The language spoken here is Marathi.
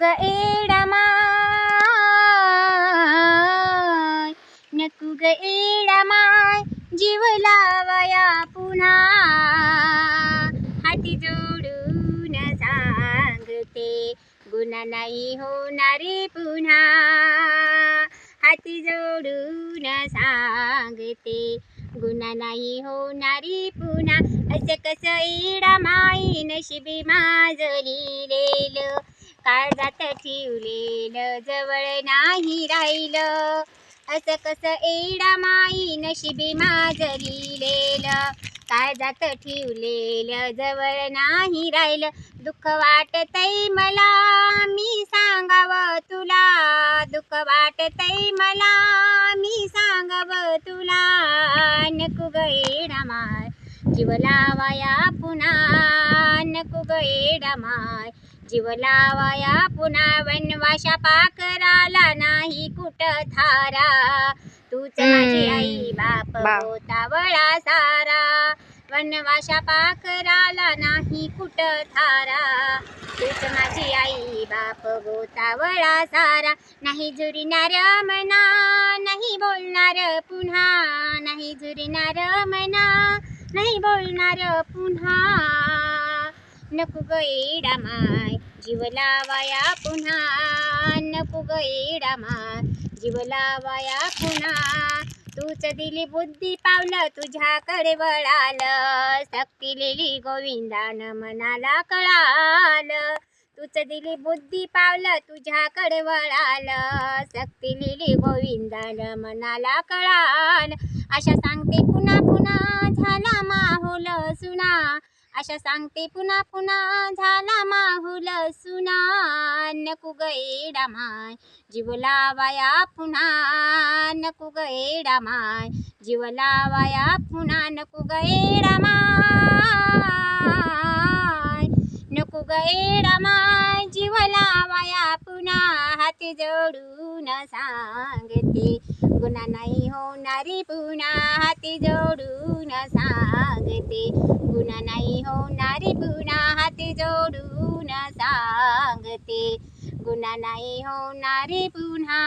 ग एडमा नको ग एडामाय जीव लावया पुन्हा हाती जोडून सांगते गुन्हा नाही होणारे पुन्हा हाती जोडून सांगते गुन्हा नाही होणारी पुन्हा असं कसं एडा माई नशिबी माझं लिहिलेलं काळजात ठेवलेलं जवळ नाही राहिलं. असं कसं एडा माई नशिबी माझं लिहिलेलं काळजात ठेवलेलं जवळ नाही राहिलं. दुःख वाटतंय मला मी सांगावं तुला. दुःख वाटतंय मला मी सांगावं तुला. नको ग माय जीव लावाया पुन्हा. नको ग माय जीव लावाया पुन्हा वनवाशा पाकराला नाही कुठं थारा तूच माझी. आई बाप. होता वळा सारा. वनवाशा पाकराला नाही कुठं थारा तूच माझी आई बाप गोतावळा सारा. नाही जुरिनार मना नाही बोलणार पुन्हा. नाही जुरिनार मना नाही बोलणार पुन्हा. नको ग येडा माय जीव लावाया पुन्हा. नको ग येडा माय जीव लावाया पुन्हा. तूच दिली बुद्धी पावलं तुझ्याकडे वळालं. सक्ती लिहिली मनाला कळालं. तूच दिली बुद्धी पावलं तुझ्याकडे वळालं. सक्ती लिहिली गोविंदानं मनाला कळालं. अशा सांगते पुन्हा पुन्हा झाला माहोल सुना. अशा सांगते पुन्हा पुन्हा झाला माहुल सुना नको ग माय जीव लावाया पुन्हा नको ग माय जीव लावाया पुन्हा नको ग माय नको ग माय जीव लावाया पुन्हा हाती जोडून सांगते गुन्हा नाही होणारी पुन्हा हाती जोडून सांगते गुन्हा नाही होणारी पुन्हा हाती जोडून सांगते गुन्हा नाही होणारी पुन्हा